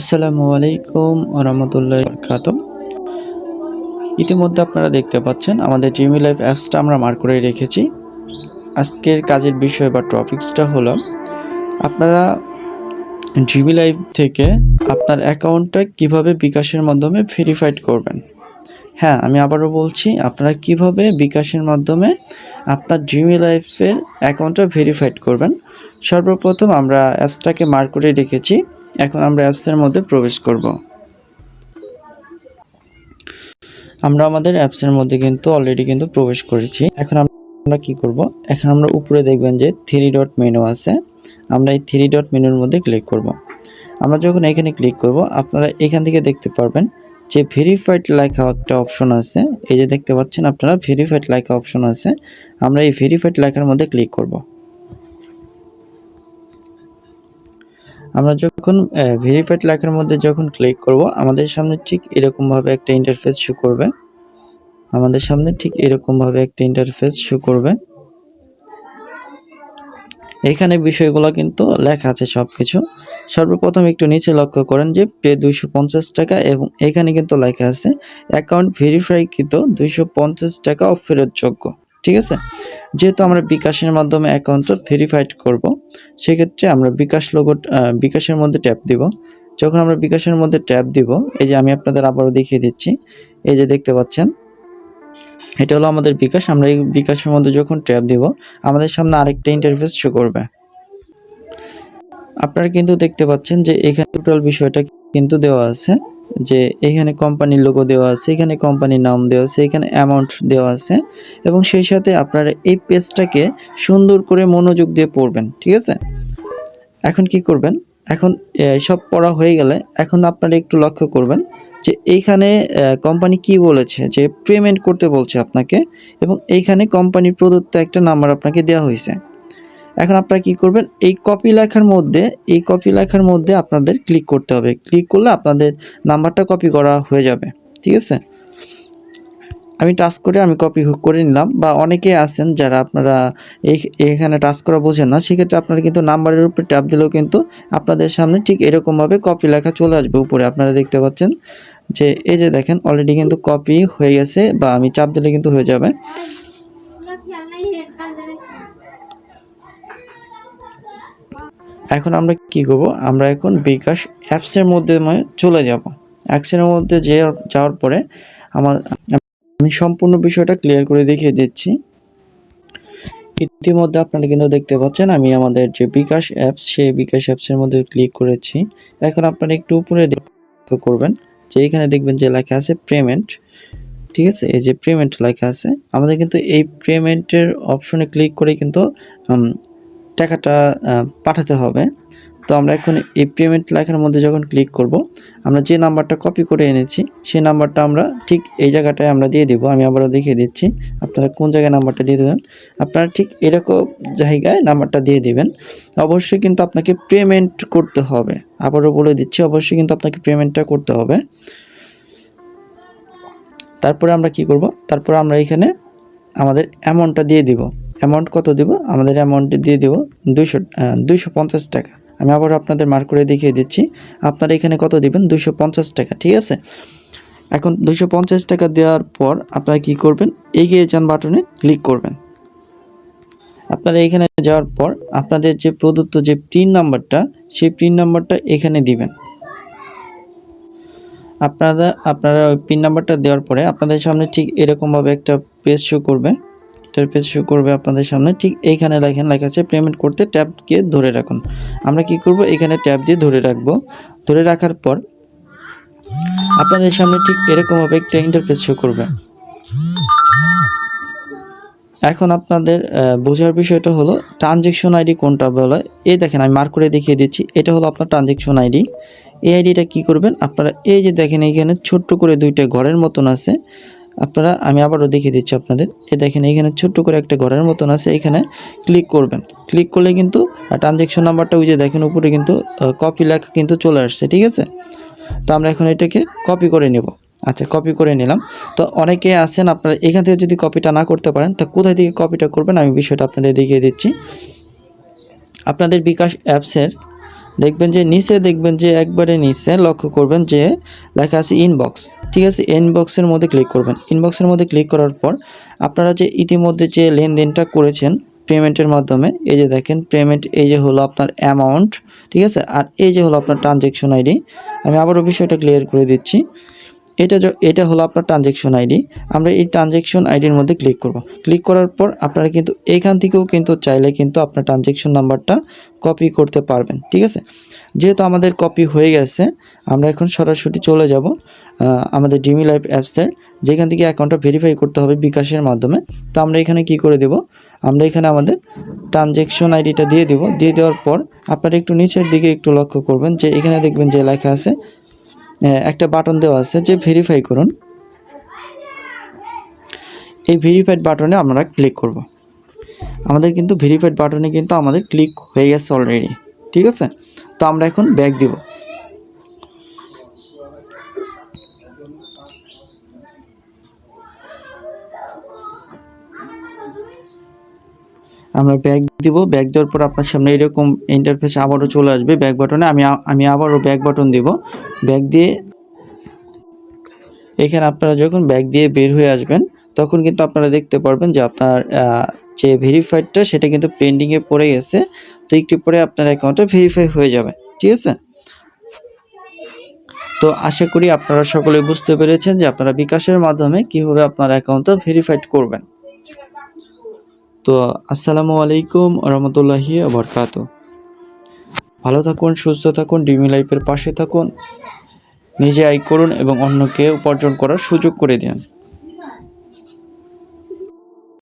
আসসালামু আলাইকুম রহমতুল্লাহ বরকাত ইতিমধ্যে আপনারা দেখতে পাচ্ছেন, আমাদের জিমি লাইফ অ্যাপসটা আমরা মার্ক করে রেখেছি। আজকের কাজের বিষয় বা টপিক্সটা হলো, আপনারা জিমি লাইফ থেকে আপনার অ্যাকাউন্টটা কীভাবে বিকাশের মাধ্যমে ভেরিফাইড করবেন? হ্যাঁ আমি আবারও বলছি, আপনারা কীভাবে বিকাশের মাধ্যমে আপনার জিমি লাইফের অ্যাকাউন্টটা ভেরিফাইড করবেন? সর্বপ্রথম আমরা অ্যাপসটাকে মার্ক করে রেখেছি। এখন আমরা অ্যাপসের মধ্যে প্রবেশ করব। আমরা আমাদের অ্যাপসের মধ্যে কিন্তু অলরেডি কিন্তু প্রবেশ করেছি। এখন আমরা কি করব? এখন আমরা উপরে দেখবেন যে থ্রি ডট মেনু আছে। আমরা এই থ্রি ডট মেনুর মধ্যে ক্লিক করব। আমরা যখন এখানে ক্লিক করব, আপনারা এখান থেকে দেখতে পারবেন যে ভেরিফাইড লেখা একটা অপশন আছে। এই যে দেখতে পাচ্ছেন, আপনারা ভেরিফাইড লেখা অপশন আছে। আমরা এই ভেরিফাইড লেখার মধ্যে ক্লিক করব। আমরা যখন ভেরিফাইড লেখার মধ্যে যখন ক্লিক করব, আমাদের সামনে ঠিক এরকমভাবে একটা ইন্টারফেস শো করবে। আমাদের সামনে ঠিক এরকমভাবে একটা ইন্টারফেস শো করবে। এখানে বিষয়গুলো কিন্তু লেখা আছে সব কিছু সর্বপ্রথম একটু নিচে লক্ষ্য করেন যে পে দুইশো পঞ্চাশ টাকা এবং এখানে কিন্তু লেখা আছে অ্যাকাউন্ট ভেরিফাইকৃত দুইশো টাকা ফেরতযোগ্য। ঠিক আছে? যেহেতু আমরা বিকাশের মাধ্যমে অ্যাকাউন্টটা ভেরিফাইড করব সেক্ষেত্রে আমরা বিকাশ লোগো বিকাশের মধ্যে ট্যাপ দিব। যখন আমরা বিকাশের মধ্যে ট্যাপ দিব, এই যে আমি আপনাদের আবারও দেখিয়ে দিচ্ছি, এই যে দেখতে পাচ্ছেন, এটা হলো আমাদের বিকাশ। আমরা এই বিকাশের মধ্যে যখন ট্যাপ দিব, আমাদের সামনে আরেকটা ইন্টারফেস শো করবে। আপনারা কিন্তু দেখতে পাচ্ছেন যে এখানে টোটাল বিষয়টা কিন্তু দেওয়া আছে। যে এখানে কোম্পানির লোগো দেওয়া আছে, এখানে কোম্পানির নাম দেওয়া আছে, এখানে অ্যামাউন্ট দেওয়া আছে এবং সেই সাথে আপনারা এই পেজটাকে সুন্দর করে মনোযোগ দিয়ে পড়বেন, ঠিক আছে? এখন কি করবেন? এখন সব পড়া হয়ে গেলে এখন আপনারা একটু লক্ষ্য করবেন যে এইখানে কোম্পানি কি বলেছে, যে পেমেন্ট করতে বলছে আপনাকে এবং এইখানে কোম্পানির প্রদত্ত একটা নাম্বার আপনাকে দেওয়া হয়েছে। এখন আপনারা কি করবেন? এই কপি লেখার মধ্যে, এই কপি লেখার মধ্যে আপনাদের ক্লিক করতে হবে। ক্লিক করলে আপনাদের নাম্বারটা কপি করা হয়ে যাবে। ঠিক আছে? আমি টাচ করে আমি কপি করে নিলাম বা অনেকে আছেন যারা আপনারা এখানে টাচ করা বোঝেন না, সেক্ষেত্রে আপনারা কিন্তু নাম্বারের উপরে ট্যাপ দিলেও কিন্তু আপনাদের সামনে ঠিক এরকমভাবে কপি লেখা চলে আসবে উপরে। আপনারা দেখতে পাচ্ছেন যে, এই যে দেখেন অলরেডি কিন্তু কপি হয়ে গেছে বা আমি চাপ দিলে কিন্তু হয়ে যাবে। এখন আমরা কি করব? আমরা এখন বিকাশ অ্যাপসের মধ্যে মানে চলে যাব। অ্যাপসের মধ্যে যে যাওয়ার পরে আমার, আমি সম্পূর্ণ বিষয়টা ক্লিয়ার করে দেখিয়ে দিচ্ছি। ইতিমধ্যে আপনারা কিন্তু দেখতে পাচ্ছেন, আমি আমাদের যে বিকাশ অ্যাপস সেই বিকাশ অ্যাপসের মধ্যে ক্লিক করেছি। এখন আপনারা একটু উপরে করবেন যে এখানে দেখবেন যে লেখা আছে পেমেন্ট ঠিক আছে? এই যে পেমেন্ট লেখা আছে। আমাদের কিন্তু এই পেমেন্টের অপশনে ক্লিক করে কিন্তু টাকাটা পাঠাতে হবে। তো আমরা এখন এই পেমেন্ট লেখার মধ্যে যখন ক্লিক করব, আমরা যে নাম্বারটা কপি করে এনেছি, সেই নাম্বারটা আমরা ঠিক এই জায়গাটায় আমরা দিয়ে দিব। আমি আবারও দেখিয়ে দিচ্ছি, আপনারা কোন জায়গায় নাম্বারটা দিয়ে দেবেন? আপনারা ঠিক এরকম জায়গায় নাম্বারটা দিয়ে দিবেন। অবশ্যই কিন্তু আপনাকে পেমেন্ট করতে হবে। আবারও বলে দিচ্ছি, অবশ্যই কিন্তু আপনাকে পেমেন্টটা করতে হবে। তারপরে আমরা কি করব? তারপরে আমরা এখানে আমাদের অ্যামাউন্টটা দিয়ে দিব। অ্যামাউন্ট কত দিব? আমাদের অ্যামাউন্ট দিয়ে দিব দুইশো দুইশো পঞ্চাশ টাকা। আমি আবার আপনাদের মার্ক করে দেখিয়ে দিচ্ছি। আপনারা এখানে কত দিবেন? দুইশো পঞ্চাশ টাকা, ঠিক আছে? এখন দুইশো পঞ্চাশ টাকা দেওয়ার পর আপনারা কি করবেন? এগিয়ে যান বাটনে ক্লিক করবেন। আপনারা এখানে যাওয়ার পর আপনাদের যে প্রদত্ত যে পিন নাম্বারটা সেই পিন নাম্বারটা এখানে দিবেন। আপনারা আপনারা ওই পিন নাম্বারটা দেওয়ার পরে আপনাদের সামনে ঠিক এরকমভাবে একটা পেজ শো করবে। পেজ শো করবে আপনাদের সামনে। ঠিক এইখানে লেখেন লেখা আছে পেমেন্ট করতে ট্যাবকে ধরে রাখুন। আমরা কি করব? এখানে ট্যাব দিয়ে ধরে রাখব। ধরে রাখার পর আপনাদের সামনে ঠিক এরকমভাবে একটা ইন্টারফেস শো করবে। এখন আপনাদের বোঝার বিষয়টা হলো ট্রানজেকশন আইডি কোনটা বলে? এই দেখেন আমি মার্ক করে দেখিয়ে দিচ্ছি। এটা হলো আপনার ট্রানজেকশন আইডি এই আইডিটা কি করবেন? আপনারা এই যে দেখেন এইখানে ছোট্ট করে দুইটা ঘরের মতন আছে। আপনারা, আমি আবারও দেখিয়ে দিচ্ছি আপনাদের। এ দেখেন এখানে ছোট্ট করে একটা ঘরের মতন আছে। এখানে ক্লিক করবেন। ক্লিক করলে কিন্তু ট্রানজ্যাকশন নাম্বারটা ওই যে দেখেন, উপরে কিন্তু কপি লেখা কিন্তু চলে আসছে, ঠিক আছে? তো আমরা এখন এটাকে কপি করে নেব। আচ্ছা কপি করে নিলাম। তো অনেকে আছেন, আপনারা এখান থেকে যদি কপিটা না করতে পারেন, তা কোথায় থেকে কপিটা করবেন? আমি বিষয়টা আপনাদের দেখিয়ে দিচ্ছি। আপনাদের বিকাশ অ্যাপসের দেখবেন যে নিচে দেখবেন যে একবারে নিচে লক্ষ্য করবেন যে লেখা আছে ইনবক্স ঠিক আছে ইনবক্সের মধ্যে ক্লিক করবেন। ইনবক্সের মধ্যে ক্লিক করার পর আপনারা যে ইতিমধ্যে যে লেনদেনটা করেছেন পেমেন্টের মাধ্যমে, এই যে দেখেন পেমেন্ট এই যে হলো আপনার অ্যামাউন্ট ঠিক আছে? আর এই যে হলো আপনার ট্রানজ্যাকশন আইডি আমি আবারও বিষয়টা ক্লিয়ার করে দিচ্ছি। এটা এটা হলো আপনার ট্রানজেকশন আইডি আমরা এই ট্রানজেকশন আইডির মধ্যে ক্লিক করব। ক্লিক করার পর আপনারা কিন্তু এইখান থেকেও কিন্তু চাইলে কিন্তু আপনার ট্রানজেকশন নাম্বারটা কপি করতে পারবেন, ঠিক আছে? যেহেতু আমাদের কপি হয়ে গেছে, আমরা এখন সরাসরি চলে যাব আমাদের ডিমি লাইফ অ্যাপসের যেখান থেকে অ্যাকাউন্টটা ভেরিফাই করতে হবে বিকাশের মাধ্যমে। তো আমরা এখানে কি করে দেব? আমরা এখানে আমাদের ট্রানজেকশন আইডিটা দিয়ে দিব। দিয়ে দেওয়ার পর আপনারা একটু নিচের দিকে একটু লক্ষ্য করবেন যে এখানে দেখবেন যে লেখা আছে একটা বাটন দেওয়া আছে যে ভেরিফাই করুন। এই ভেরিফাইড বাটনে আমরা ক্লিক করব। আমাদের কিন্তু ভেরিফাইড বাটনে কিন্তু আমাদের ক্লিক হয়ে গেছে অলরেডি ঠিক আছে? তো আমরা এখন ব্যাক দিব। আমরা ব্যাক দিব। ব্যাক দেওয়ার পর আপনার সামনে এরকম ইন্টারফেস আবারও চলে আসবে ব্যাক বাটনে আমি আমি আবারও ব্যাক বাটন দিব। ব্যাক দিয়ে এখানে আপনারা যখন ব্যাক দিয়ে বের হয়ে আসবেন, তখন কিন্তু আপনারা দেখতে পারবেন যে আপনার যে ভেরিফাইডটা সেটা কিন্তু পেন্ডিংয়ে পড়ে গেছে। তো একটু পরে আপনার অ্যাকাউন্টটা ভেরিফাই হয়ে যাবে। ঠিক আছে? তো আশা করি আপনারা সকলে বুঝতে পেরেছেন যে আপনারা বিকাশের মাধ্যমে কীভাবে আপনার অ্যাকাউন্টটা ভেরিফাইড করবেন। তো আসসালামু আলাইকুম রহমতুল্লাহি বরকাত। ভালো থাকুন, সুস্থ থাকুন, ডিমি লাইফের পাশে থাকুন, নিজে আয় করুন এবং অন্যকে উপার্জন করার সুযোগ করে দিন।